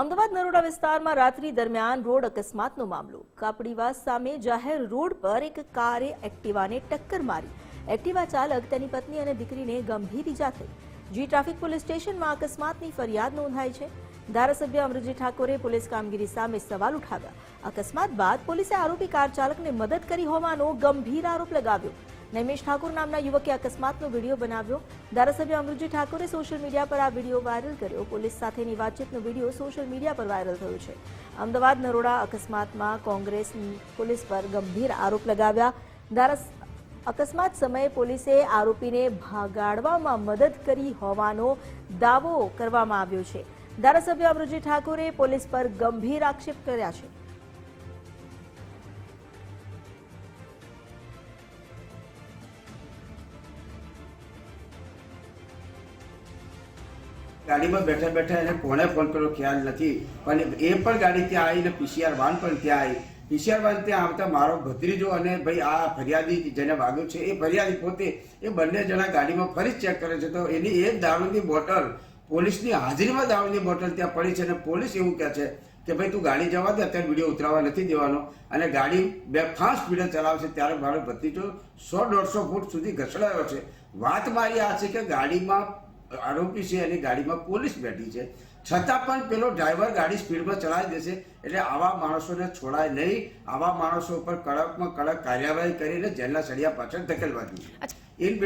અમદાવાદ નરોડા વિસ્તારમાં રાત્રિ દરમિયાન રોડ અકસ્માતનો મામલો. કાપડીવાસ સામે જાહેર રોડ પર એક કારે એક્ટિવાને ટક્કર મારી. એક્ટિવા ચાલક તેની પત્ની અને દીકરીને ગંભીર ઈજા થઈ. જી ટ્રાફિક પોલીસ સ્ટેશનમાં અકસ્માતની ફરિયાદ નોંધાઈ છે. ધારાસભ્ય અમરજી ઠાકોરે પોલીસ કામગીરી સામે સવાલ ઉઠાવ્યા. અકસ્માત બાદ પોલીસે આરોપી કાર ચાલકને મદદ કરી હોવાનો ગંભીર આરોપ લગાવ્યો. નૈમેશ ઠાકોર નામના યુવકે અકસ્માતનો વીડિયો બનાવ્યો. ધારાસભ્ય અમૃતજી ઠાકોરે સોશિયલ મીડિયા પર આ વીડિયો વાયરલ કર્યો. પોલીસ સાથેની વાતચીતનો વીડિયો સોશિયલ મીડિયા પર વાયરલ થયો છે. અમદાવાદ નરોડા અકસ્માતમાં કોંગ્રેસ પોલીસ પર ગંભીર આરોપ લગાવ્યા. ધારાસ, અકસ્માત સમયે પોલીસે આરોપીને ભાગાડવામાં મદદ કરી હોવાનો દાવો કરવામાં આવ્યો છે. ધારાસભ્ય અમૃતજી ઠાકોરે પોલીસ પર ગંભીર આક્ષેપ કર્યા છે. ગાડીમાં બેઠા બેઠા એને કોણે ફોન કર્યો ખ્યાલ નથી. પણ એ પણ ગાડી ત્યાં આવીને પીસીઆર વાન પણ ત્યાં આવી. પીસીઆર વાન ત્યાં આવતા મારો ભત્રીજો અને ભાઈ આ ફરિયાદી જેને વાગ્યો છે, એ ફરિયાદી પોતે એ બંને જણા ગાડીમાં ફરી ચેક કરે છે. તો એની એક દારૂની બોટલ, પોલીસની હાજરીમાં દારૂની બોટલ ત્યાં પડી છે અને પોલીસ એવું કહે છે કે ભાઈ, તું ગાડી જવા દે, અત્યારે વીડિયો ઉતરાવા નથી દેવાનો. અને ગાડી બે ફાસ્ટ સ્પીડે ચલાવશે ત્યારે મારો ભત્રીજો સો દોઢસો ફૂટ સુધી ઘસડાયો છે. વાત મારી આ છે કે ગાડીમાં આરોપી છે એની ગાડીમાં પોલીસ બેઠી છે. છતાં પણ પેલો ડ્રાઈવર ગાડી સ્પીડમાં ચલાવી દેશે એટલે આવા માણસોને છોડાય નહીં. આવા માણસો ઉપર કડકમાં કડક કાર્યવાહી કરીને જેલના સળિયા પાછળ ધકેલવા જોઈએ ઇન